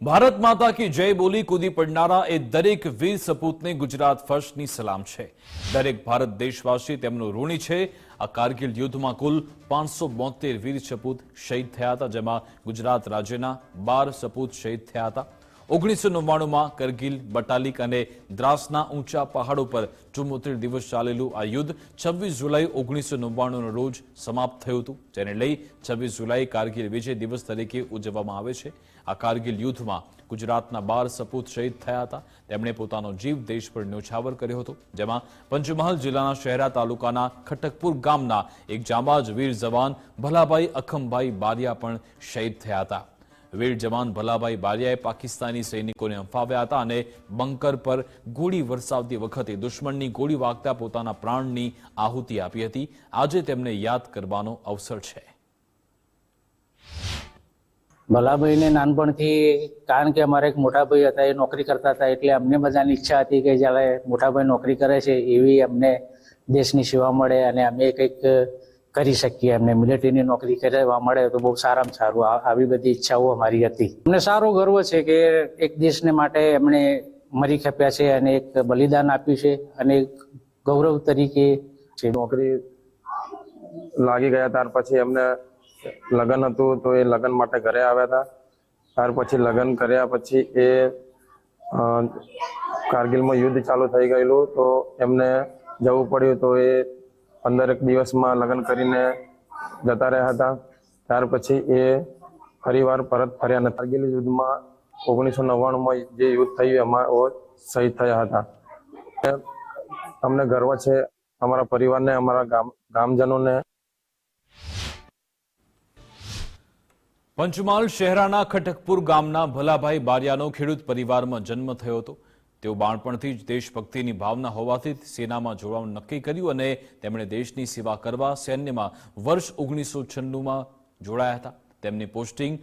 ભારત માતા કી જય બોલી કૂદી પડનારા એ દરેક વીર સપૂતને ગુજરાત ફર્સ્ટની સલામ છે. દરેક ભારત દેશવાસી તેમનું ઋણી છે. આ કારગિલ યુદ્ધમાં કુલ પાંચસો બોતેર વીર સપૂત શહીદ થયા હતા, જેમાં ગુજરાત રાજ્યના બાર સપૂત શહીદ થયા હતા. ઓગણીસો નવ્વાણુંમાં કરગિલ, બટાલિક અને દ્રાસના ઊંચા પહાડો પર ચુમ્મોતેર દિવસ ચાલેલું આ યુદ્ધ છવ્વીસ જુલાઈ ઓગણીસો નવ્વાણુંનો રોજ સમાપ્ત થયું હતું. જેને લઈ છવ્વીસ જુલાઈ કારગિલ વિજય દિવસ તરીકે ઉજવવામાં આવે છે. આ કારગિલ યુદ્ધમાં ગુજરાતના બાર સપૂત શહીદ થયા હતા. તેમણે પોતાનો જીવ દેશ પર ન્યોછાવર કર્યો હતો. જેમાં પંચમહાલ જિલ્લાના શહેરા તાલુકાના ખટકપુર ગામના એક જાંબાજ વીર જવાન ભલાભાઈ અખમભાઈ બારિયા પણ શહીદ થયા હતા. વીર જવાન ભલાભાઈ બારિયાએ પાકિસ્તાની સૈનિકોને અંફાવ્યા હતા અને બંકર પર ગોળી વરસાવતી વખતે દુશ્મનની ગોળી વાગતા પોતાના પ્રાણની આહુતિ આપી હતી. આજે તેમને યાદ કરવાનો અવસર છે. ભલાભાઈને નાનપણથી, કારણ કે અમારા એક મોટા ભાઈ હતા, એ નોકરી કરતા હતા, એટલે અમને બધાની ઈચ્છા હતી કે જ્યારે મોટા ભાઈ નોકરી કરે છે, એવી અમને દેશની સેવા મળે અને અમે કંઈક કરી શકીએ, એમને મિલિટરીની નોકરી કરવા મળે તો બહુ સારામાં સારું. આવી બધી ઈચ્છાઓ અમારી હતી. અમને સારો ગર્વ છે કે એક દેશને માટે એમણે મરી ખપ્યા છે અને એક બલિદાન આપ્યું છે અને એક ગૌરવ તરીકે છે. નોકરી લાગી ગયા ત્યાર પછી એમને લગ્ન હતું તો એ લગ્ન માટે ઘરે આવ્યા હતા. ત્યાર પછી લગ્ન કર્યા પછી એ કારગિલમાં યુદ્ધ ચાલુ થઈ ગયેલું તો એમને જવું પડ્યું તો એ પંદરેક દિવસમાં લગ્ન કરીને જતા રહ્યા હતા. ત્યાર પછી એ ફરીવાર પરત ફર્યા નથી કારગિલ યુદ્ધમાં ઓગણીસો નવ્વાણુંમાં જે યુદ્ધ થયું એમાં ઓ શહીદ થયા હતા. અમને ગર્વ છે અમારા પરિવારને, અમારા ગામ, ગામજનોને. પંચમહાલ શહેરાના ખટકપુર ગામના ભલાભાઈ બારિયાનો ખેડૂત પરિવારમાં જન્મ થયો હતો. તેઓ બાળપણથી જ દેશભક્તિની ભાવના હોવાથી સેનામાં જોડાવાનું નક્કી કર્યું અને તેમણે દેશની સેવા કરવા સૈન્યમાં વર્ષ ઓગણીસો છન્નુંમાં જોડાયા હતા. તેમની પોસ્ટિંગ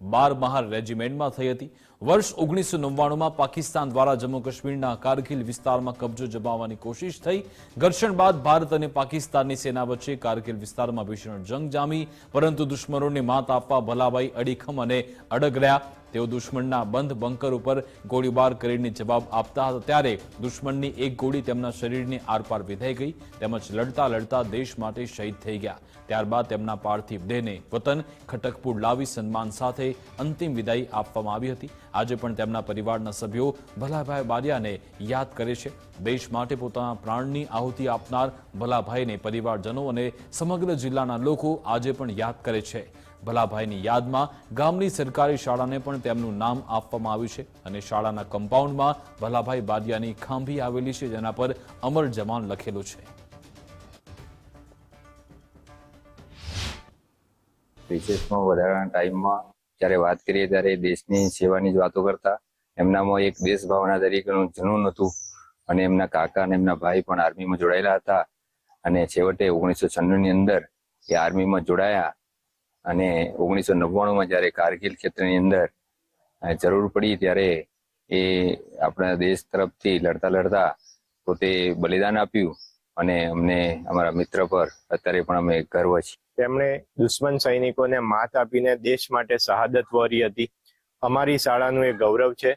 બાર મહાર રેજિમેન્ટમાં થઈ હતી. વર્ષ ઓગણીસો નવ્વાણુંમાં પાકિસ્તાન દ્વારા જમ્મુ કાશ્મીરના કારગિલ વિસ્તારમાં કબજો જમાવવાની કોશિશ થઈ. ઘર્ષણ બાદ ભારત અને પાકિસ્તાનની સેના વચ્ચે કારગિલ વિસ્તારમાં ભીષણ જંગ જામી. પરંતુ દુશ્મનોને માત આપવા ભલાભાઈ અડીખમ અને અડગ રહ્યા. તેઓ દુશ્મનના બંધ બંકર ઉપર ગોળીબાર કરીને જવાબ આપતા હતા. ત્યારે દુશ્મનની એક ગોળી તેમના શરીરની આરપાર વિધાઈ ગઈ તેમજ લડતા લડતા દેશ માટે શહીદ થઈ ગયા. ત્યારબાદ તેમના પાર્થિવ દેહને વતન ખટકપુર લાવી સન્માન સાથે અંતિમ વિદાય આપવામાં આવી હતી. આજે પણ તેમના પરિવારના સભ્યો ભલાભાઈ બારિયાને યાદ કરે છે. દેશ માટે પોતાના પ્રાણની આહુતિ આપનાર ભલાભાઈને પરિવારજનો અને સમગ્ર જિલ્લાના લોકો આજે પણ યાદ કરે છે. ભલાભાઈની યાદમાં ગામની સરકારી શાળાને પણ તેમનું નામ આપવામાં આવ્યું છે અને શાળાના કમ્પાઉન્ડમાં ભલાભાઈ બાદિયાની ખાંભી આવેલી છે, જેના પર અમર જમાન લખેલું છે. રિસેસમાં વધારાના ટાઈમમાં જ્યારે વાત કરીએ ત્યારે દેશની સેવાની જ વાતો કરતા, એમનામાં એક દેશ ભાવના તરીકેનું જનૂન હતું અને એમના કાકા અને એમના ભાઈ પણ આર્મીમાં જોડાયેલા હતા અને છેવટે ઓગણીસો છન્નું ની અંદર એ આર્મીમાં જોડાયા અને ઓગણીસો નવ્વાણુંમાં જ્યારે કારગિલ ક્ષેત્રની અંદર જરૂર પડી ત્યારે એ આપણા દેશ તરફથી લડતા લડતા પોતે બલિદાન આપ્યું અને અમને અમારા મિત્ર પર અત્યારે પણ અમે ગર્વ છીએ તેમણે દુશ્મન સૈનિકોને માત આપીને દેશ માટે શહાદત વરી હતી. અમારી શાળાનું એ ગૌરવ છે.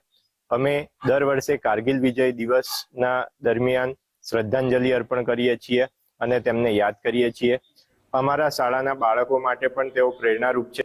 અમે દર વર્ષે કારગિલ વિજય દિવસના દરમિયાન શ્રદ્ધાંજલિ અર્પણ કરીએ છીએ અને તેમને યાદ કરીએ છીએ. અમારા શાળાના બાળકો માટે પણ તેઓ પ્રેરણારૂપ છે.